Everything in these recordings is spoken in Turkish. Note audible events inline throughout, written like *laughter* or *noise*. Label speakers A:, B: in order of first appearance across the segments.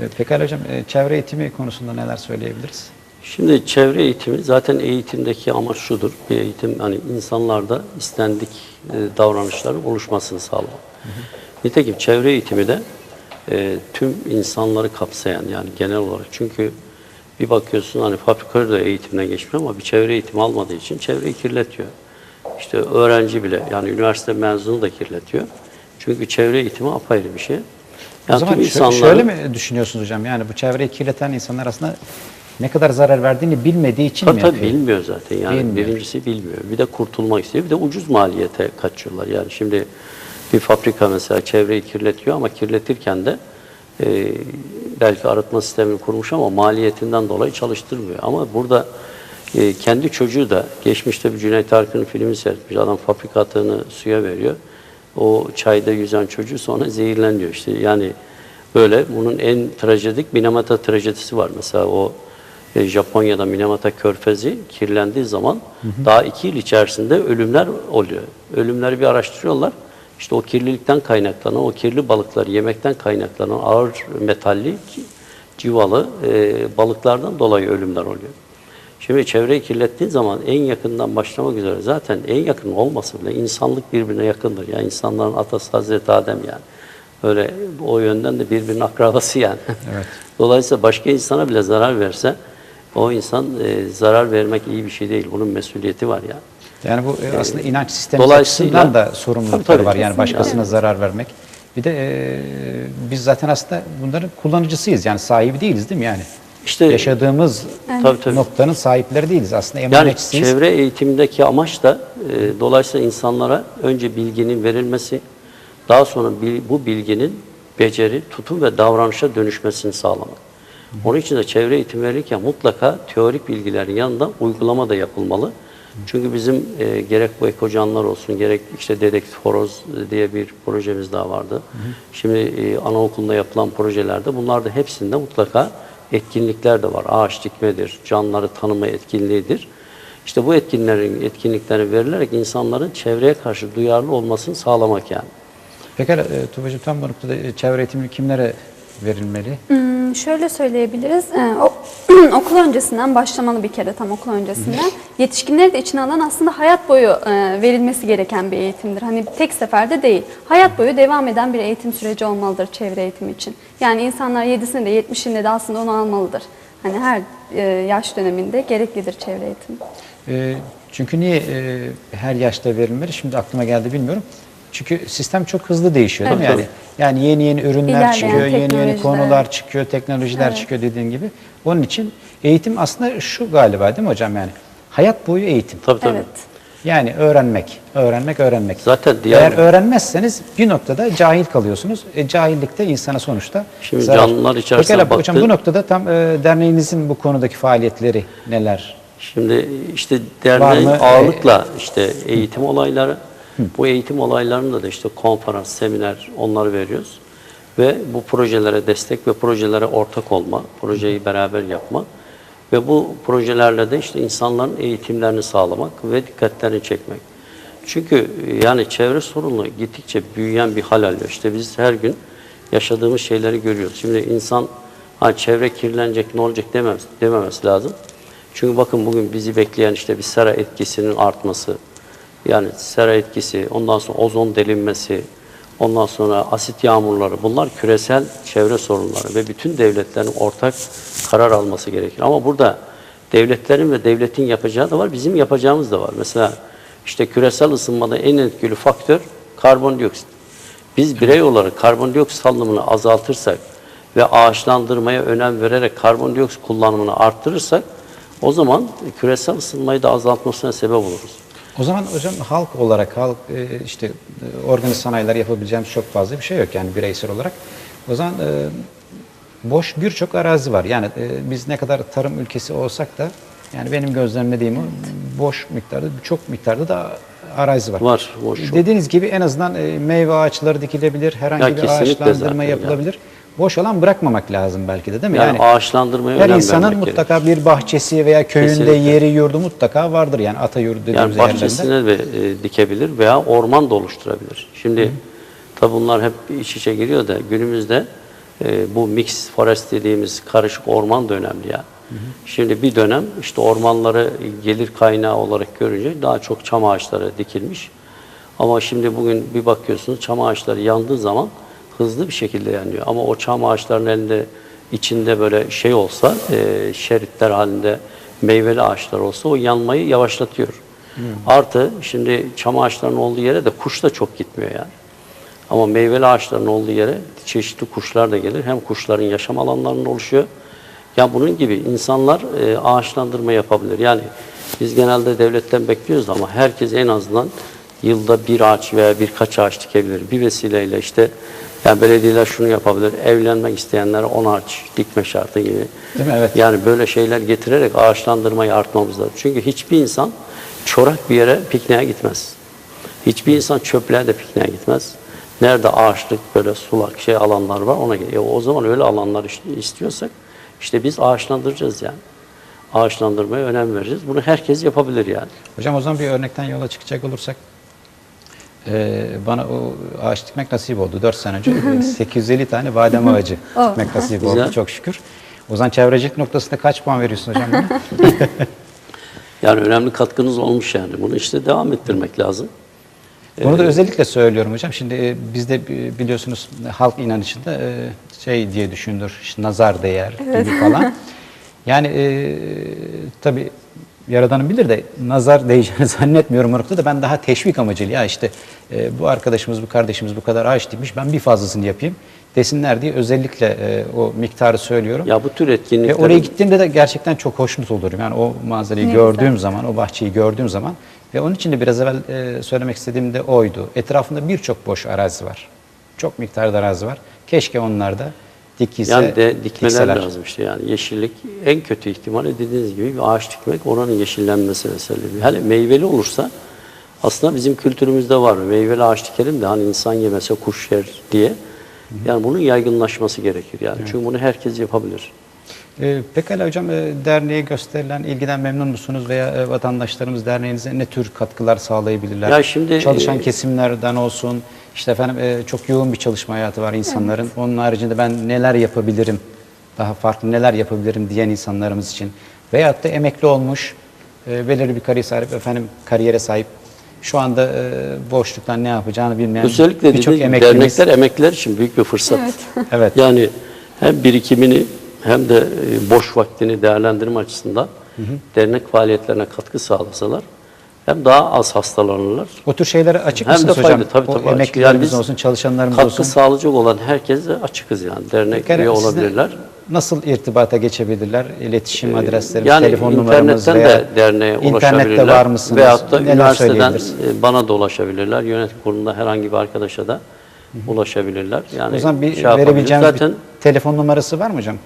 A: Evet. E, Pekala hocam, e, çevre eğitimi konusunda neler söyleyebiliriz?
B: Şimdi çevre eğitimi zaten eğitimdeki amaç şudur. Bir eğitim hani insanlarda istendik e, davranışların oluşmasını sağlamak. Nitekim çevre eğitimi de e, tüm insanları kapsayan yani genel olarak. Çünkü bir bakıyorsun hani fabrikada da eğitimden geçmiş ama bir çevre eğitimi almadığı için çevreyi kirletiyor. İşte öğrenci bile yani üniversite mezunu da kirletiyor. Çünkü çevre eğitimi apayrı bir şey.
A: O
B: Yani
A: zaman
B: insanların-
A: şöyle mi düşünüyorsunuz hocam? Yani bu çevreyi kirleten insanlar aslında ne kadar zarar verdiğini bilmediği için
B: Tabii
A: mi
B: tabii
A: yapıyor?
B: bilmiyor zaten yani
A: Bilmiyor.
B: birincisi bilmiyor. Bir de kurtulmak istiyor. Bir de ucuz maliyete kaçıyorlar. Yani şimdi bir fabrika mesela çevreyi kirletiyor ama kirletirken de e, belki arıtma sistemini kurmuş ama maliyetinden dolayı çalıştırmıyor. Ama burada e, kendi çocuğu da geçmişte bir Cüneyt Arkın'ın filmi seyretmiş. Adam fabrika atığını suya veriyor. O çayda yüzen çocuğu sonra zehirleniyor. İşte yani böyle bunun en trajedik Minamata trajedisi var. Mesela o e, Japonya'da Minamata Körfezi kirlendiği zaman daha iki yıl içerisinde ölümler oluyor. Ölümleri bir araştırıyorlar. İşte o kirlilikten kaynaklanan, o kirli balıkları yemekten kaynaklanan ağır metalli, ci- civalı e, balıklardan dolayı ölümler oluyor. Şimdi çevreyi kirlettiğin zaman en yakından başlamak üzere zaten en yakın olmasa bile insanlık birbirine yakındır. Yani insanların atası Hazreti Adem yani. Öyle o yönden de birbirinin akrabası yani. *laughs*
A: Evet.
B: Dolayısıyla başka insana bile zarar verse o insan e, zarar vermek iyi bir şey değil. Bunun mesuliyeti var yani.
A: Yani bu e, aslında inanç sistemi açısından da sorumlulukları
B: Tabii, tabii,
A: var. Yani başkasına zarar vermek. Bir de e, biz zaten aslında bunların kullanıcısıyız. Yani sahibi değiliz değil mi yani?
B: İşte
A: Yaşadığımız
B: tabii tabii.
A: noktanın sahipleri değiliz. Aslında
B: Yani çevre eğitimindeki amaç da e, dolayısıyla insanlara önce bilginin verilmesi, daha sonra bil- bu bilginin beceri, tutum ve davranışa dönüşmesini sağlamak. Onun için de çevre eğitim verirken mutlaka teorik bilgilerin yanında uygulama da yapılmalı. Çünkü bizim e, gerek bu ekocanlar olsun, gerek işte Dedektif Horoz diye bir projemiz daha vardı. Şimdi e, anaokulunda yapılan projelerde bunlar da hepsinde mutlaka etkinlikler de var. Ağaç dikmedir, canlıları tanıma etkinliğidir. İşte bu etkinliklerin, etkinliklerin verilerek insanların çevreye karşı duyarlı olmasını sağlamak yani.
A: Pekala e, Tuğba'cığım tam bu noktada e, çevre eğitimi kimlere verilmeli?
C: Hmm, şöyle söyleyebiliriz. Ee, o, *clears throat* okul öncesinden başlamalı bir kere tam okul öncesinden. Yetişkinleri de içine alan aslında hayat boyu e, verilmesi gereken bir eğitimdir. Hani tek seferde değil. Hayat boyu devam eden bir eğitim süreci olmalıdır çevre eğitimi için. Yani insanlar 7'sinde 70'inde de aslında onu almalıdır. Hani her e, yaş döneminde gereklidir çevre eğitimi.
A: E, çünkü niye e, her yaşta verilmeli? Şimdi aklıma geldi bilmiyorum. Çünkü sistem çok hızlı değişiyor değil mi? Yani yani yeni yeni ürünler
C: İlerleyen
A: çıkıyor, yeni yeni konular çıkıyor, teknolojiler
C: Evet.
A: çıkıyor dediğin gibi. Onun için eğitim aslında şu galiba değil mi hocam yani? Hayat boyu eğitim.
B: Tabii tabii.
C: Evet.
A: Yani öğrenmek, öğrenmek, öğrenmek.
B: Zaten diğer-
A: Eğer öğrenmezseniz bir noktada cahil kalıyorsunuz. E, cahillik de insana sonuçta
B: Şimdi
A: zarar.
B: canlılar içerisine
A: Pekala hocam
B: baktığın-
A: bu noktada tam e, derneğinizin bu konudaki faaliyetleri neler?
B: Şimdi işte derneğin
A: mı?
B: ağırlıkla işte eğitim olayları, bu eğitim olaylarında da işte konferans, seminer onları veriyoruz. Ve bu projelere destek ve projelere ortak olma, projeyi beraber yapma ve bu projelerle de işte insanların eğitimlerini sağlamak ve dikkatlerini çekmek. Çünkü yani çevre sorunu gittikçe büyüyen bir hal alıyor. İşte biz her gün yaşadığımız şeyleri görüyoruz. Şimdi insan ha çevre kirlenecek ne olacak demez, dememesi lazım. Çünkü bakın bugün bizi bekleyen işte bir sera etkisinin artması, yani sera etkisi, ondan sonra ozon delinmesi, ondan sonra asit yağmurları bunlar küresel çevre sorunları ve bütün devletlerin ortak karar alması gerekir. Ama burada devletlerin ve devletin yapacağı da var, bizim yapacağımız da var. Mesela işte küresel ısınmada en etkili faktör karbondioksit. Biz birey olarak karbondioksit salınımını azaltırsak ve ağaçlandırmaya önem vererek karbondioksit kullanımını arttırırsak o zaman küresel ısınmayı da azaltmasına sebep oluruz.
A: O zaman hocam halk olarak halk e, işte e, organik sanayiler yapabileceğimiz çok fazla bir şey yok yani bireysel olarak. O zaman e, boş birçok arazi var. Yani e, biz ne kadar tarım ülkesi olsak da yani benim gözlemlediğim o boş miktarda çok miktarda da arazi var.
B: Var, boş çok.
A: Dediğiniz gibi en azından e, meyve ağaçları dikilebilir, herhangi
B: Ya
A: bir ağaçlandırma yapılabilir. Boş alan bırakmamak lazım belki de değil mi?
B: Yani, ağaçlandırmaya
A: her insanın mutlaka bir bahçesi veya köyünde
B: Kesinlikle.
A: yeri yurdu mutlaka vardır yani ata yurdu
B: gerekir.
A: dediğimiz
B: Yani
A: yerlerinde.
B: bahçesine de e, dikebilir veya orman da oluşturabilir. Şimdi tabi bunlar hep iç içe giriyor da günümüzde e, bu mix forest dediğimiz karışık orman da önemli ya. Şimdi bir dönem işte ormanları gelir kaynağı olarak görünce daha çok çam ağaçları dikilmiş. Ama şimdi bugün bir bakıyorsunuz çam ağaçları yandığı zaman hızlı bir şekilde yanıyor. Ama o çam ağaçlarının elinde içinde böyle şey olsa, e, şeritler halinde meyveli ağaçlar olsa o yanmayı yavaşlatıyor. Artı şimdi çam ağaçlarının olduğu yere de kuş da çok gitmiyor yani. Ama meyveli ağaçların olduğu yere çeşitli kuşlar da gelir. Hem kuşların yaşam alanlarının oluşuyor. Ya bunun gibi insanlar e, ağaçlandırma yapabilir. Yani biz genelde devletten bekliyoruz ama herkes en azından yılda bir ağaç veya birkaç ağaç dikebilir. Bir vesileyle işte yani belediyeler şunu yapabilir. Evlenmek isteyenlere 10 ağaç dikme şartı gibi.
A: Değil mi? Evet.
B: Yani böyle şeyler getirerek ağaçlandırmayı artmamız lazım. Çünkü hiçbir insan çorak bir yere pikniğe gitmez. Hiçbir insan çöplüğe de pikniğe gitmez. Nerede ağaçlık böyle sulak şey alanlar var ona gidiyor. O zaman öyle alanlar istiyorsak işte biz ağaçlandıracağız yani. Ağaçlandırmaya önem vereceğiz. Bunu herkes yapabilir yani.
A: Hocam o zaman bir örnekten yola çıkacak olursak e, bana o ağaç dikmek nasip oldu. 4 sene önce *laughs* e, 850 tane badem ağacı
C: Oh.
A: dikmek nasip
B: Güzel.
A: oldu çok şükür. O zaman çevrecilik noktasında kaç puan veriyorsun hocam bana? *laughs* *laughs*
B: Yani önemli katkınız olmuş yani. Bunu işte devam ettirmek lazım.
A: Bunu da özellikle söylüyorum hocam. Şimdi e, bizde e, biliyorsunuz halk inanışında e, şey diye düşünülür, işte nazar değer gibi falan. *laughs* Yani e, tabii Yaradan'ın bilir de nazar değeceğini *laughs* zannetmiyorum o noktada. Ben daha teşvik amacıyla ya işte e, bu arkadaşımız, bu kardeşimiz bu kadar ağaç dikmiş ben bir fazlasını yapayım desinler diye özellikle e, o miktarı söylüyorum.
B: Ya bu tür
A: Ve
B: etkinlikler
A: oraya gittiğimde de gerçekten çok hoşnut olurum. Yani o manzarayı
C: Ne
A: gördüğüm
C: güzel.
A: zaman, o bahçeyi gördüğüm zaman ve onun için de biraz evvel e, söylemek istediğim de oydu. Etrafında birçok boş arazi var. Çok miktarda arazi var. Keşke onlar da dikilse,
B: Yani de dikmeler
A: dikseler.
B: lazım işte yani yeşillik en kötü ihtimalle dediğiniz gibi bir ağaç dikmek oranın yeşillenmesi meselesi. Hele meyveli olursa aslında bizim kültürümüzde var. Meyveli ağaç dikelim de hani insan yemese kuş yer diye. Yani bunun yaygınlaşması gerekir yani. Çünkü bunu herkes yapabilir.
A: E, pekala hocam e, derneğe gösterilen ilgiden memnun musunuz veya e, vatandaşlarımız derneğinize ne tür katkılar sağlayabilirler?
B: Ya şimdi,
A: Çalışan
B: e,
A: kesimlerden olsun, işte efendim e, çok yoğun bir çalışma hayatı var insanların. Onun haricinde ben neler yapabilirim, daha farklı neler yapabilirim diyen insanlarımız için. Veyahut da emekli olmuş, e, belirli bir kariyer sahip, efendim kariyere sahip, şu anda e, boşluktan ne yapacağını bilmeyen
B: Özellikle
A: birçok emeklimiz.
B: dernekler emekliler için büyük bir fırsat.
C: Evet.
A: Evet.
B: Yani hem birikimini hem de e, boş vaktini değerlendirme açısından dernek faaliyetlerine katkı sağlasalar hem daha az hastalanırlar.
A: O tür şeylere açık
B: Hem de
A: mısınız
B: fayda
A: hocam?
B: tabii
A: O
B: tabii. açık.
A: emeklilerimiz
B: biz
A: olsun, çalışanlarımız
B: katkı
A: olsun.
B: sağlayacak olan herkese açıkız yani. Dernek üye olabilirler.
A: Nasıl irtibata geçebilirler? İletişim adreslerimiz,
B: Ee, Yani
A: telefon numaramız veya
B: de derneğe
A: internette var mısınız?
B: Veyahut da
A: Neler
B: üniversiteden e, bana da ulaşabilirler. Yönetim kurulunda herhangi bir arkadaşa da ulaşabilirler. Yani
A: O zaman bir
B: şey
A: verebileceğimiz
B: Zaten
A: bir telefon numarası var mı hocam?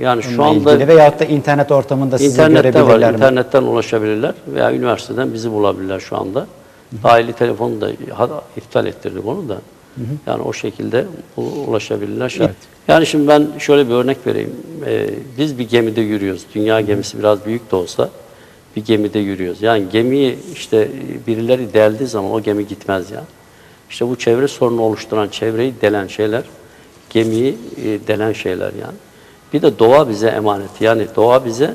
B: Yani şu anda
A: ilgili veyahut da internet ortamında sizi
B: İnternette var,
A: görebilirler mi?
B: internetten ulaşabilirler veya üniversiteden bizi bulabilirler şu anda. Dahili telefonu da iptal ettirdik onu da. Yani o şekilde ulaşabilirler.
A: Evet.
B: Yani şimdi ben şöyle bir örnek vereyim. Ee, biz bir gemide yürüyoruz. Dünya gemisi biraz büyük de olsa bir gemide yürüyoruz. Yani gemiyi işte birileri deldiği zaman o gemi gitmez yani. İşte bu çevre sorunu oluşturan, çevreyi delen şeyler, gemiyi e, delen şeyler yani. Bir de doğa bize emanet. Yani doğa bize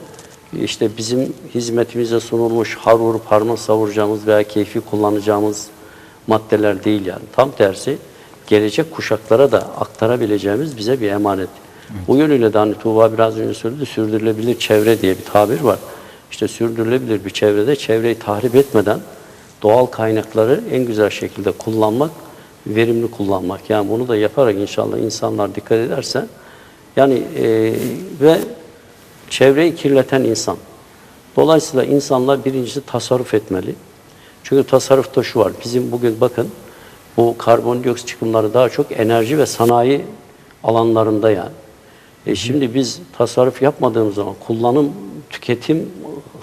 B: işte bizim hizmetimize sunulmuş har vurup harman savuracağımız veya keyfi kullanacağımız maddeler değil yani. Tam tersi gelecek kuşaklara da aktarabileceğimiz bize bir emanet. Bu yönüyle de hani Tuğba biraz önce söyledi sürdürülebilir çevre diye bir tabir var. İşte sürdürülebilir bir çevrede çevreyi tahrip etmeden doğal kaynakları en güzel şekilde kullanmak, verimli kullanmak. Yani bunu da yaparak inşallah insanlar dikkat ederse yani e, ve çevreyi kirleten insan. Dolayısıyla insanlar birincisi tasarruf etmeli. Çünkü tasarrufta şu var. Bizim bugün bakın bu karbondioksit çıkımları daha çok enerji ve sanayi alanlarında yani. E şimdi biz tasarruf yapmadığımız zaman kullanım, tüketim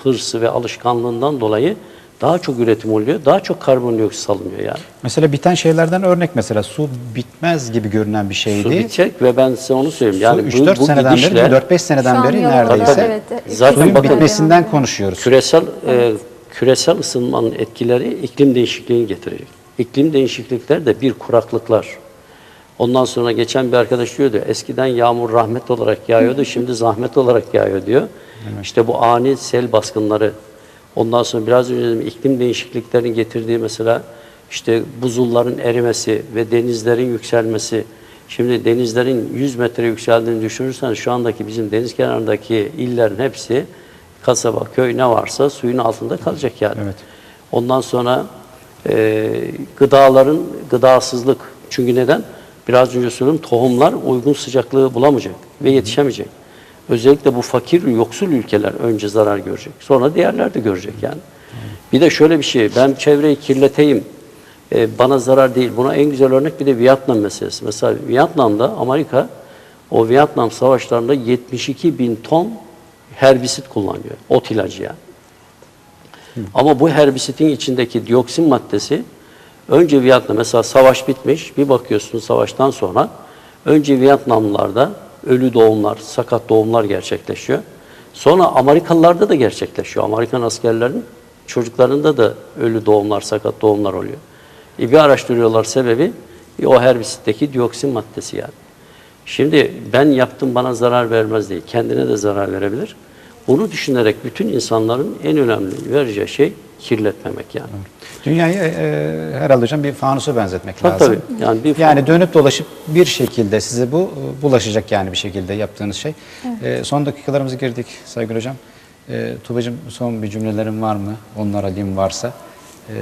B: hırsı ve alışkanlığından dolayı daha çok üretim oluyor, daha çok karbondioksit salınıyor yani.
A: Mesela biten şeylerden örnek mesela su bitmez gibi görünen bir şeydi.
B: Su bitecek ve ben size onu söyleyeyim. Yani
A: Su 3-4 seneden beri, 4-5
C: Şu
A: seneden beri neredeyse
C: evet,
B: Zaten
A: suyun
B: bakın-
A: bitmesinden konuşuyoruz.
B: Küresel e, küresel ısınmanın etkileri iklim değişikliğini getirecek. İklim değişiklikleri de bir kuraklıklar. Ondan sonra geçen bir arkadaş diyordu eskiden yağmur rahmet olarak yağıyordu *laughs* şimdi zahmet olarak yağıyor diyor. İşte bu ani sel baskınları ondan sonra biraz önce dedim iklim değişikliklerinin getirdiği mesela işte buzulların erimesi ve denizlerin yükselmesi. Şimdi denizlerin 100 metre yükseldiğini düşünürsen şu andaki bizim deniz kenarındaki illerin hepsi kasaba, köy ne varsa suyun altında kalacak yani.
A: Evet.
B: Ondan sonra e, gıdaların gıdasızlık. Çünkü neden? Biraz önce söyledim tohumlar uygun sıcaklığı bulamayacak ve yetişemeyecek. Özellikle bu fakir, yoksul ülkeler önce zarar görecek. Sonra diğerler de görecek yani. Bir de şöyle bir şey, ben çevreyi kirleteyim, e, bana zarar değil. Buna en güzel örnek bir de Vietnam meselesi. Mesela Vietnam'da Amerika o Vietnam savaşlarında 72 bin ton herbisit kullanıyor. Ot ilacı yani. Ama bu herbisitin içindeki dioksin maddesi önce Vietnam mesela savaş bitmiş bir bakıyorsun savaştan sonra önce Vietnamlılarda ölü doğumlar, sakat doğumlar gerçekleşiyor. Sonra Amerikalılarda da gerçekleşiyor. Amerikan askerlerin çocuklarında da ölü doğumlar, sakat doğumlar oluyor. E bir araştırıyorlar sebebi e, o herbisitteki dioksin maddesi yani. Şimdi ben yaptım bana zarar vermez değil. Kendine de zarar verebilir. Bunu düşünerek bütün insanların en önemli vereceği şey kirletmemek yani.
A: Dünyayı e, herhalde hocam bir fanusa benzetmek
B: Tabii
A: lazım.
B: tabii. Yani bir
A: Yani dönüp dolaşıp bir şekilde size bu e, bulaşacak yani bir şekilde yaptığınız şey. E, son dakikalarımıza girdik Saygı Hocam. E, Tuba'cığım son bir cümlelerin var mı? Onlara alayım varsa. E,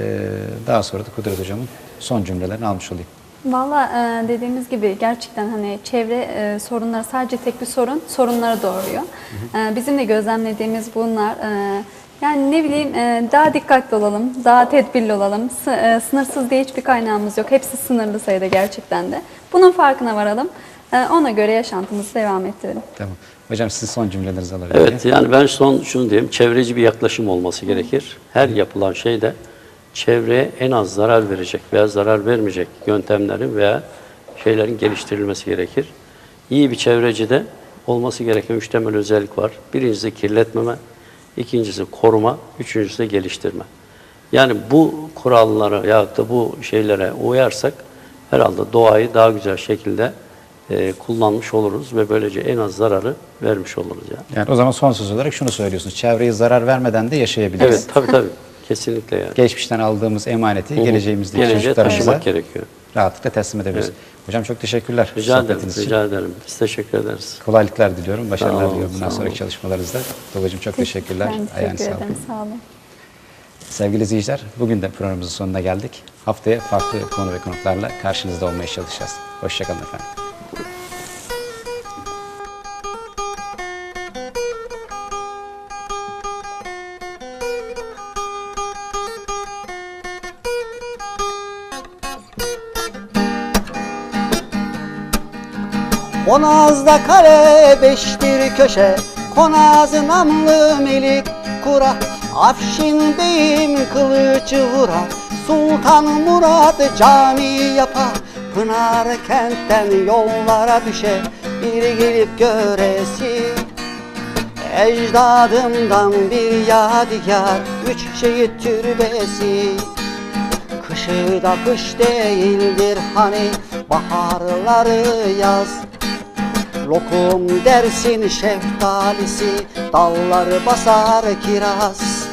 A: daha sonra da Kudret Hocam'ın son cümlelerini almış olayım.
C: Valla e, dediğimiz gibi gerçekten hani çevre e, sorunları sadece tek bir sorun, sorunları doğuruyor. E, bizim de gözlemlediğimiz bunlar. e, yani ne bileyim e, daha dikkatli olalım, daha tedbirli olalım. E, sınırsız diye hiçbir kaynağımız yok. Hepsi sınırlı sayıda gerçekten de. Bunun farkına varalım. E, ona göre yaşantımızı devam ettirelim.
A: Tamam. Hocam sizin son cümlelerinizi alabilir miyim?
B: Evet yani ben son şunu diyeyim. Çevreci bir yaklaşım olması gerekir. Her yapılan şeyde çevreye en az zarar verecek veya zarar vermeyecek yöntemlerin veya şeylerin geliştirilmesi gerekir. İyi bir çevrecide olması gereken üç temel özellik var. Birincisi kirletmeme, ikincisi koruma, üçüncüsü de geliştirme. Yani bu kurallara ya da bu şeylere uyarsak herhalde doğayı daha güzel şekilde e, kullanmış oluruz ve böylece en az zararı vermiş oluruz yani.
A: Yani o zaman son söz olarak şunu söylüyorsunuz. Çevreye zarar vermeden de yaşayabiliriz.
B: Evet tabii tabii. Kesinlikle yani.
A: Geçmişten aldığımız emaneti geleceğimizdeki
B: Geleceğe
A: çocuklarımıza
B: taşımak gerekiyor.
A: rahatlıkla teslim edebiliriz.
B: Evet.
A: Hocam çok teşekkürler.
B: Rica ederim,
A: için.
B: rica ederim. Biz teşekkür ederiz.
A: Kolaylıklar diliyorum. Başarılar
B: Sağ olun,
A: diliyorum bundan
B: sağ
A: sonraki
B: olun.
A: çalışmalarınızda. Babacığım çok teşekkürler.
C: Ben teşekkür ederim. Sağ olun.
A: Sevgili izleyiciler, bugün de programımızın sonuna geldik. Haftaya farklı konu ve konuklarla karşınızda olmaya çalışacağız. Hoşçakalın efendim.
D: Konazda kale beştir köşe Konaz namlı melik kura. Afşin beyim kılıcı vura Sultan Murat cami yapar Pınar kentten yollara düşe Bir gelip göresi. Ecdadımdan bir yadigar Üç şehit türbesi. Kışı da kış değildir hani Baharları yaz Lokum dersin şeftalisi Dalları basar kiraz.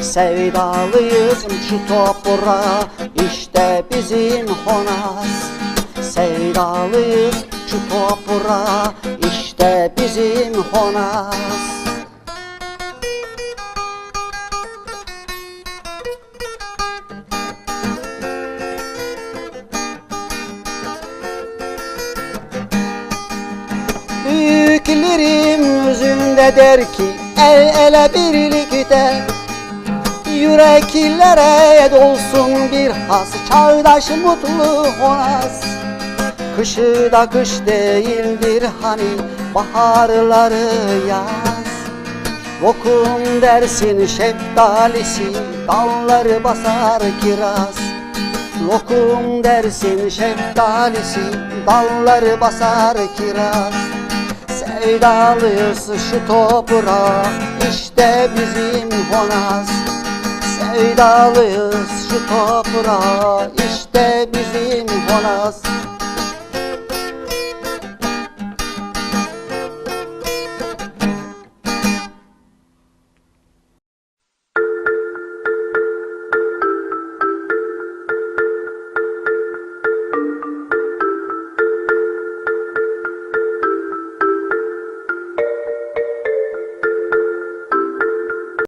D: Sevdalıyız şu toprağa işte bizim Honaz. Sevdalıyız şu toprağa işte bizim Honaz Yüzünde der ki el ele birlikte Yüreklere dolsun bir has çağdaş mutlu honaz Kışı da kış değildir hani baharları yaz. Lokum dersin şeftalisi dalları basar kiraz. Lokum dersin şeftalisi dalları basar kiraz Sevdalıyız şu toprağa. İşte bizim Honaz. Sevdalıyız şu toprağa. İşte bizim Honaz